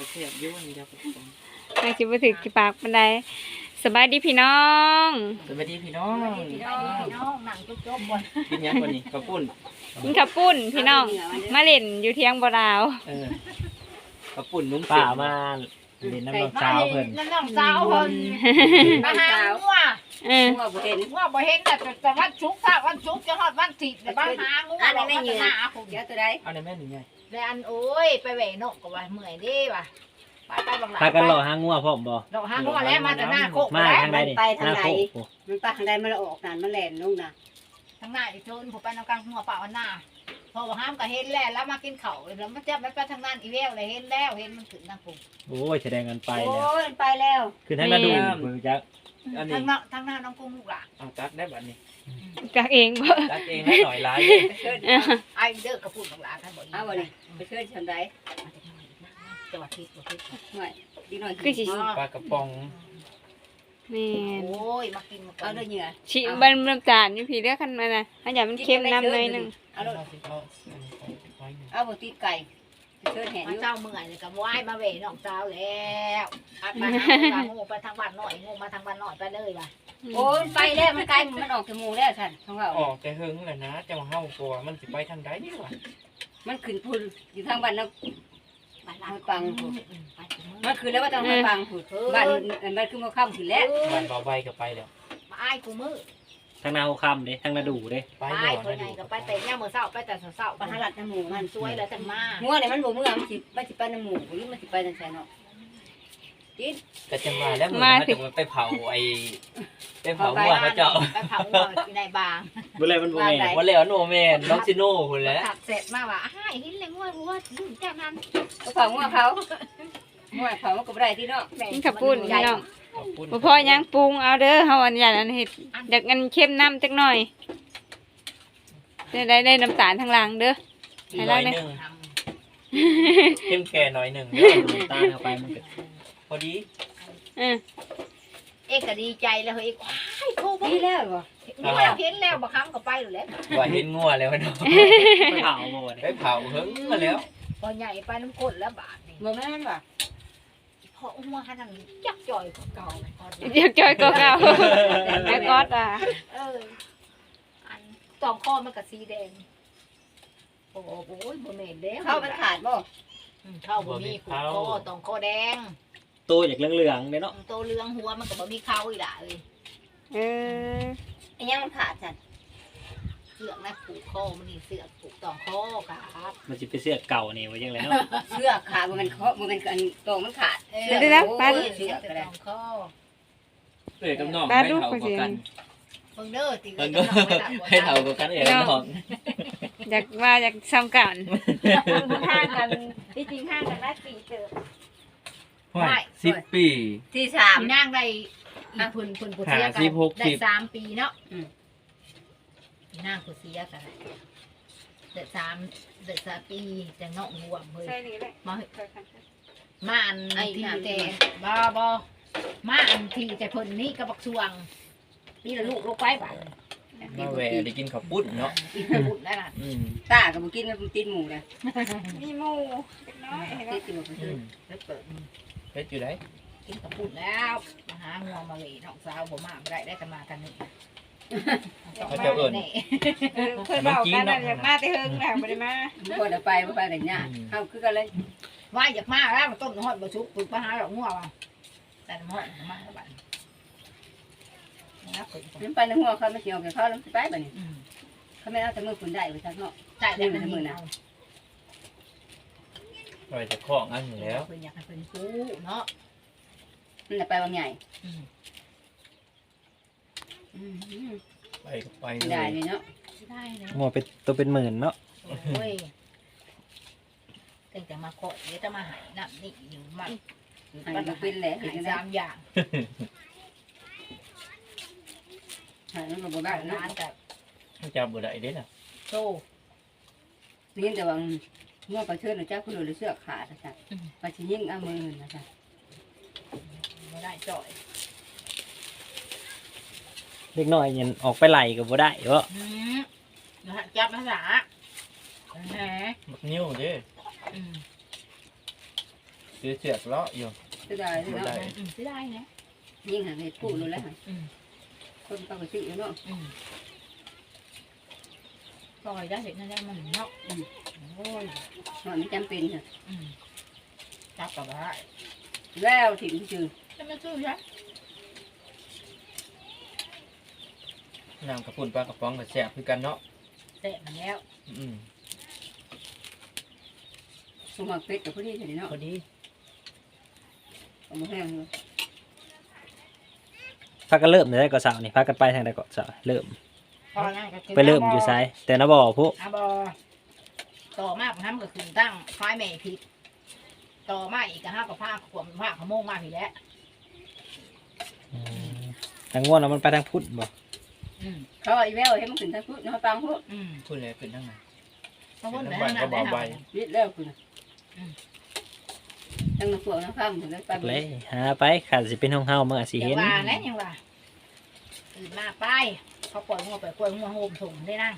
ก็เสียบอยู่นี่ครับผมนางสิบ่ถึกที่ปากปานใดสบายดีพี่น้อง สวัสดีพี่น้องพี่น้องพี่น้องหนังจุ๊บๆบนกินยังวันนี้ข้าวปุ้นกินข้าวปุ้นพี่น้อง มาเล่นอยู่เที่ยงบ่ดาว เออข้าวปุ้นนุ่มป่ามาเล่นน้ำน้องสาวเพิ่นนั่นน้องสาวเพิ่นมาหางัวเอองัวบ่เห็นงัวบ่เห็นแต่แต่วันชุกร์ถ้าวันชุกร์จะฮอดวันถิดแต่บ้านหางัวอันนี้ไม่เหนื่อย หาผม เดี๋ยวตัวใดเอาในแม่หนึ่งไง แล้วอันโอ้ยไปแหวนกก็ว่าเมื่อยเดิว่ะไปไปบางหลาพากันรอหางัวพร้อมบ่ดอกหางัวแล้วมาแต่หน้าโคกมาแล้วทางใดนี่ไปทางไหนหน้โคกโอ้มันไปทางใดมันละออกนั่นมันแล่นลงน่ะทางหน้าอีกโจนผมไปนำกลางงัวป่าวันหน้าพอว่าห้ามก็เห็นแล้วแล้วมากินข้าวแล้วมันจะไปไปทางนั้นอีเวลเลยเห็นแล้วเห็นมันขึ้นทางผมโอ้ยแสดงกันไปแล้วโอ้ยมันไปแล้ว คือท่านมาดูมือจัก อันทานี้งหน้าทางหน้าน้องกุ้งลูกหล่ะเอาตัดได้บัดนี้กักเองบ่ ตัดเองให้หน่อยหลายไปเชิญเออไอ้เด้อกระปุ่นของหลานท่านบอกเอาบ่นี่ไปเชิญทางใดจังหวัดที่ประเทศหน่อยดีหน่อยคือสิ ปลากระป๋องแม่นโอ้ยมากินมาเอาด้วยเหงื่อชิบันน้ำตาลอยู่พี่เด้อคันมาน่ะอันอย่ามันเค็มน้ำหน่อยหนึงเอาด้วยเอาอันนี้ไปไว้หนึ่งเอาบ่ตีนไก่ไปเชิญแห่มาอยู่เจ้าเมื่อยเลยกับว่ายมาเวน้องเจ้าแล้วไปหางูไปทางบ้านหน่อยงูมาทางบ้านหน่อยไปเลยว่ะโอ้ยไปแล้วมันไกลมันออกจมูกแล้วท่านของเราออกแต่หึงแหละนะเจ้าเฮากลัวมันสิไปทางใดนี่วะมันขึ้นพุ่นอยู่ทางบ้านเราบ้านหลังฟัง มันขึ้นแล้วว่าต้องมาฟังพุ่นบ้านบ้านขึ้นมาค่ำขึ้นแล้ว บ้านเบาใบก็ไปแล้วมาไอ้กูมือ ทางนาหัวคำเด้ทางนาดูเด้ไปไปแล้วคนนะไหนดูก็ไปแต่ย่ามือเศร้าไปแต่เศร้าปหาหลัดน้ำหมูมัมันนสวยแล้วจังมางัวเนี่ยมันบ่เมื่อมันสิมันสิไปน้ำหมูหรือมันสิไปทางแสนเนาะแต่จังมาแล้วมึงจะไปเผาไอ้ไปเผาหัวเขาเจ้าไปเผาหัวในบางบ่เลยมันบ่แม่นวันแล้วโนแมนน้องซิโน่คนแล้วถักเสร็จมาว่าอ้ายเห็นเลยงัวงัวดุนจากนั้นก็เผางัวเขางัวเขามันก็บ่ได้ที่เนาะกินข้าวปุ้นพี่น้องขอ บคุณบ่พอยังปรุงเอาเด้อเฮาอันอย่างนั้นเฮ็ดอยากอันเค็มน้ำจักหน่อยได้ได้ได้น้ำตาลทางหลังเด้อ อีกหน่อยหนึ่งเข้มแก่หน่อยหนึ่งตาเข้าไปมันก็พอดีเออเอกก็ดีใจแล้วเฮ้ยว้ายโทรบ่ดีแล้วบ่เห็นแล้วบางครั้งก็ไปแล้วว่าเห็นงัวแล้วเนาะไปเผาบ่ไปเด้เผาหึงมาแล้วพอใหญ่ไปน้ำกดแล้วบาทนี่บ่แม่นบ่ พอหัวขนาดจักจ่อยเก่าไปก่อนเดี๋ยวจอยก็เก่าแล้วก็อะเอออันตองข้อมันกับสีแดงโอ้โหบ่แม่นเด้เข้ามันขาดบ่เข้าบ่มีขุดคอตองคอแดงโตอยากเหลืองๆเด้เนาะตัวเหลืองหัวมันก็บ่มีเข้าอีหล่ะเอ้ยเออไอ้ยังมันขาดซั่นเสือกนะผูกคอมันนี่เสือกผูกตองคอครับมันสิเป็นเสื้อเก่านี่ว่าจังไดเนาะเสื้อขาดบ่แม่นเคาะบ่แม่นอันโตมันขาดเออเดี๋ยวนะป้าโอ้ดูยเสือกตองคอเอ้ยกับน้องป้าให้ดูเผาไปกสิว่ากันเพิ่งเด้อติเพิ่นก็ให้เผากว่ากันเอ้ยกับน้องอยากว่าอยากซ้ำกันห่างกันที่จริงห่างกันได้ปีเจอสิบปี ที่สามนางได้อีพุ่นพุ่นผู้เสียกัห้าสิบหกสิบ ได้สามปีเนาะอืม นางผู้เสียกันเด็ดสามเด็ดสามปีแต่เนาะห่วงเฮ้ยใช่นี่แหละมาเฮ้ยมาอันที่แต่บ่บ่มาอันที่แต่เพิ่นนี่กระบักช่วงนี่ละลูกลูกไปบ่ามาแหวได้กินข้าวปุ้นเนาะอีกกระบุญแล้วน่ะอืมตาก็บ่กินมันติดหมูเลยมีหมูเล็กน้อยเห็นไหมติดกินบ่อืซื้อมแล้วเปิดเฮ็ดอยู่ไหนกินกระปุญแล้วมาหางัวมาเลยน้องสาวบ่มาบ่ได้ได้แต่มากันนี่ เขาเจ้าเอิ้นนี่เออเพิ่นบอกกันน่ะอยากมาแต่เฮิงแหละบ่ได้มาบ่ได้ไปบ่ไปกันยากเฮาคือกันเลยว่าอยากมาแล้วมันต้มน้ำฮอดบ่ชุกปึกมาหาดอกงัวว่ะแต่น้ำฮอดมาแล้วบัดนะเพิ่นมันไปในหัวเขาไม่เกี่ยวกับเขาแล้วไปบัดนี้อืมเขาไม่เอาแต่มือคุณได้ไปทางนอกใช่ได้มันมือนะไว้จะคล้องอันอยู่แล้วเพิ่นอยากให้เพิ่นกู้เนาะมันน่ะไปบางใหญ่ อืมอืมไปก็ไปไม่เลได้ยเลยเนาะได้เลยงัวเป็นตัวเป็นหมื่นเนาะโอ้ยตั้งแต่มาขอเดี๋ยวจะมาหายน้ำนี่อยู่มันอันนี้ก็เป็นแหละหาเห็ยนได้สามอย่างหามันก็บ่ได้ร้านะนแต่จับบ่ได้เด้น่ะโซ่เรียนแต่ว่างัวไปเชิญหรือเจ้าคุณหรือเสื้อขาดนะจ๊ะไปสิยิ่งเอามือนะจ๊ะไม่ได้จ่อย เล็กน้อยยันออกไปไหลก็บ่ได้เนาะอืมนะฮะจับภาษาแหมบักนิ้วเด้อืมซื้อเชือกเลาะอยู่จะได้เนาะได้อืมสิได้นะยิ่งหาเห็ดปูรู้แล้วอืมคนปกติเนาะอืมปล่อยได้เห็นนั่นได้มันเนาะอืมโอ้ยนอนไม่จำเป็นค่ะอืมจับกับได้แล้วถิ่นจืดจะไม่ซื้อใช่น้ำกระปุ่นปลากระป๋องกับแซ่บคือกันเนาะเสร็จแล้วอืมสมัครเป็ดกับพอดีเห็นเนาะพอดีเอามาแห้งเลยพากันเริ่มได้ก็สาวนี่พากันไปทางใดก็สาวเริ่มพอนั่นก็กินไปเริ่มอยู่ไสแต่นะบ่ผู้อาบอต่อมากทำก็คือตั้งไฟแม่ผิดต่อมาอีกก็ห้ากับผ้าขวมผ้าขโมงมาผิดแล้วทางง่วนเอามันไปทางพุทธบ่ อืมเขาเอาอีแววให้มันขึ้นทางพุทธเนาะฟังพุทธอืมพูดแล้วขึ้นทั้งนั้นเพราะว่าไหนนั่นได้ทำวิทย์แล้วคุณทั้งน้ำพวกน้ำข้ามถึงได้ไปเลยหาไปขาดสิเป็นห้องเฮามันอาจสิอย่าเห็นว่าแล้วยังว่าตื่นมาไปเขาปล่อยงัวไปปล่อยงัวโฮมถุงได้นั่ง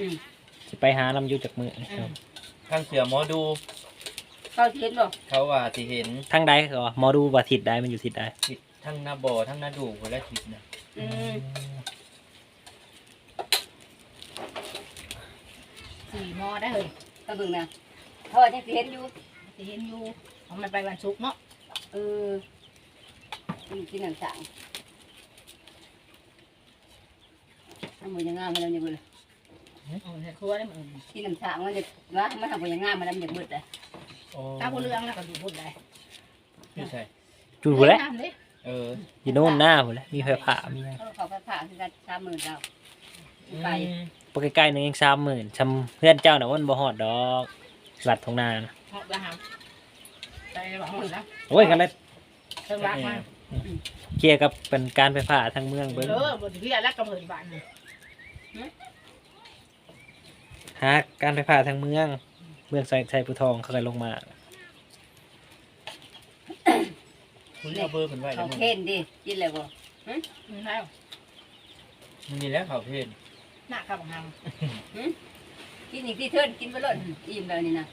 อืมสิไปหาลำอยู่จากมืออืมข้างเสือหมอดูเขาเห็นบ่เขาว่าสิเห็นทางใดก็หมอดูว่าทิศใดมันอยู่ทิศใดทิศทั้งหน้าบ่อทั้งหน้าดูคนละทิศนะอืม สี่มอได้เลยถ้าเบิ่งนะเขาจะเห็นอยู่จะเห็นอยู่เอามันไปวันศุกร์เนาะเออกินน้ำสังทำมือยังงามมาแล้วเนี่ยเบิ่งเออครัวได้เหมือนกินน้ำสังมันจะว่ามันทำมือยังงามมาแล้วมันจะมืดเลยโอ้ตาผู้เรื่องแล้วก็ดูพูดได้ไม่ใช่จุดบ่แล้วเด้เอออยู่โน่นหน้าพุ่นแหล้วมีไฟผ่ามีหยังเขาเขาไปผ่าคือการสามหมื่นเราไป อืมปกใกล้ๆนึงยัง30,000ชำเพื่อนเจ้าน่ะมันบ่ฮอดดอกหลัดทงนานะเหาะละหามไปบอกหมดแล้วโอ้ยกันเลยเพิ่งรักมาเคลียร์กับเป็นการไฟฟ้าทางเมืองเบิ่งเออบทที่แล้วก็หมื่นบาทนึงหาการไฟฟ้าทางเมือง เมืองไสไสผู้ทองเขาก็ลงมา คุณเอาเบอร์เป็นไว้แล้เขาวมึงเค้นดิกินเลยบ่แล้วมันมีแล้วเขาเพน หน้าข้าวหางกินอีกที่เทินกินไปเลยอิ่มแล้วนี่นะ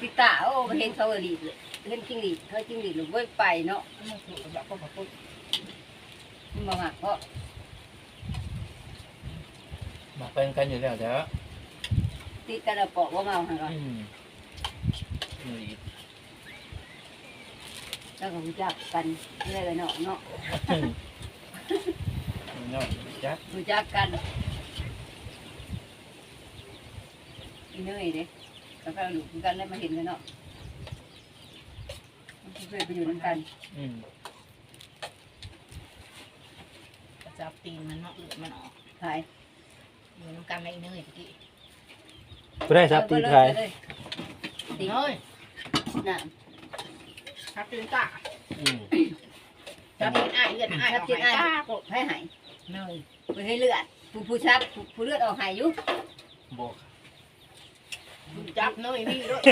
พิตาโอ้เห็นเขาอรีดเลยเห็นจิ้งหรีดเขาจิ้งหรีดหรือว่าไปเนาะมันถูกแบบก็พูดมันบ่มักเพราะมาเป็นกันอยู่แล้วเด้อติดกันแล้วเปาะว่าเมาหันก่อนอืมนี่แล้วก็รู้จักกันเรื่อยๆเนาะเนาะเนาะ จักรู้จักกันอีเนยเด้แล้วก็หลุดกันแล้วมาเห็นกันเนาะเคยไปอยู่ด้วยกันอืมจับตีนมันเนาะเลือดมันออกขายอยู่น้ำกันในเนยตะกี้บ่ได้ครับตีใครตีเฮ้ยน่ะทับตีนตาอืมทับตีนอ้ายเลือดอ้ายทับจิตอ้าอ้ายยกดให้หายเนย ไปให้เลือดผู้ผู้ชักผู้ผู้เลือดออกหายอยู่บอกจับเนยนี่ด้วย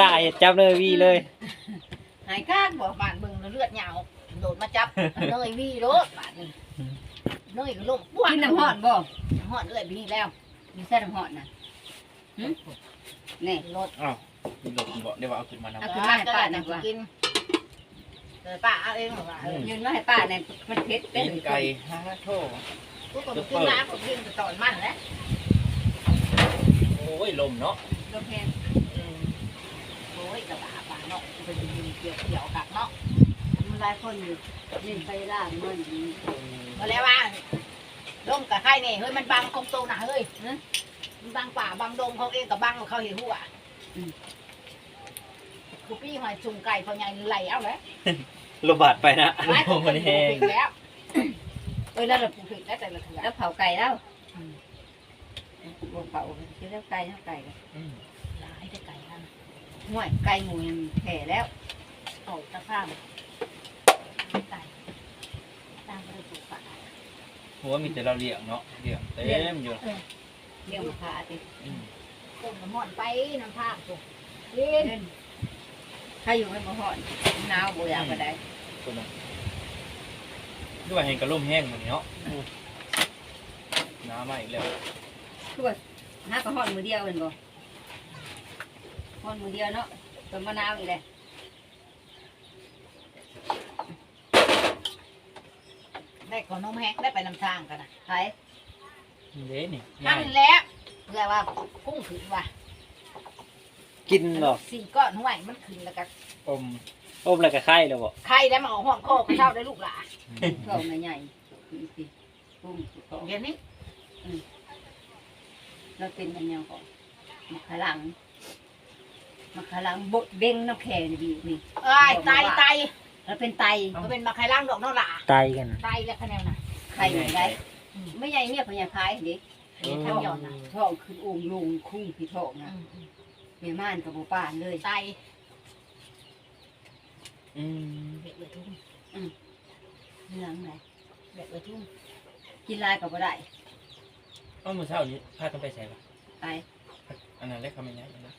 ตายจับเลยวีเลยหายข้างบ่บ้านเบิ่งแล้วเลือดยาวโดดมาจับเนยวี่รถบ้านนี้เนยก็ลงป้วกินน้ำหอดบ่น้ำหอดเลือดพี่แล้วมีแค่น้ำหอดน่ะนี่รถอ้าวนี่บอกบอกเดี๋ยวว่าเอาขึ้นมานำเอาขึ้นมาให้ป้าหน่อยจะว่ากิน เดี๋ยวป้าเอาเองหรอวะเออยืนมาให้ป้าเนี่ยมันเผ็ดได้ตีนเลยไก่ฮาโทกูก็กินน้ำก็กินแต่ตอนมันแหล้วโอ้ยลมเนาะโอเคโอ้ยกระบะปลาเนาะเป็นยิงเกี่ยวเกี่ยวกับเนาะมันหลายคนอยู่ยินไปล่างมันมาแล้วว่าดงกับใครเนี่ยเฮ้ยมันบังคงโตหนาเฮ้ยมันบังป่าบังดงเขาเองกับบังเขาเห็นหัว กูปี้หอยจุ่มไก่พอใหญ่ไหลเอาแล้วลบาดไปนะไล่ผมมันแห้งแล้วเอ้ยนั่นแหละกูผิดแล้วแต่ละทีแล้วเผาไก่แล้วบ่เผาคือแล้วไก่แล้วไก่อืมหลายแต่ไก่นั่นห่วยไก่หมูแผ่แล้วโอ้ตะข้ามไก่ตามไปดูป่าหัวมีแต่เราเลี้ยงเนาะเลี้ยงเต็มอยู่เลี้ยงขาติอืมต้นน้ำมันไปน้ำผ้าตัวเล่นเล่น ถ้าอยู่ไม่บ่หอนหนาวบ่อยากไปได้ตัวนั้นด้วยเห็นกระล่มแห้งเหมือนเนาะน้ำมาอีกแล้วคือว่าหากระหอนมือเดียวเห็นบ่คนมือเดียวเนาะต้นมะนาวอีกเลยได้ก่อนน้องแฮกได้ไปนำทางกันนะไผ่เด้นี่นั่ง่านยแหล้วเรียกว่าพุ่งขึ้นว่ะ กินหรอกสี่ก้อนห้วยมันขึ้นแล้วก็อมอมแล้วก็ไข่แล้วบ่ใครได้มาเอาห้องโคกเช่าได้ลูกหลานเข้ามาใหญ่นี่สิปุ้มสุดท้องเดี๋ยวนี้เราเป็นอันแนวของมะขลังมะขลังบดเบ้งน้ำแข็งดีนี่เอ้ยไตไตเราเป็นไตมันเป็นมาใครล่างดอกน้องหลาตายกันไตแล้วคะแนนน่ะไข่ได้ไม่ใหญ่เนี่ยพญาพายเด็กอันนี้ทำหย่อนนะท้องขึ้นองค์ลงคุ้งพี่ท้องนะ แม่ม่านกับโบป้านเลยไตอืมเบ็ดเลยทุ่งเรื่องไหนเบ็ดเลยทุ่งกินลายกับบ่ได้เอ้ามื้อเช้านี้พากันไปใส่ปะไปอันนั้นเล็กคำยังไงนะ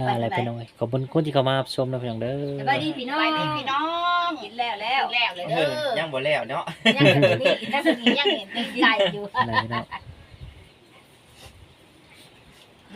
ลาอะไรไปน้องเอ้ยขอบคุณคนที่เข้ามารับชมนะพี่น้องเด้อสบายดีพี่น้องไปนี่พี่น้องกินแล้วแล้วแล้วเลยเอเด้ออยังบ่แล้วเนาะ ยังเห็นนี่ถ้าสนิทยังเห็นในใจอยู่อะไรพี่น้อง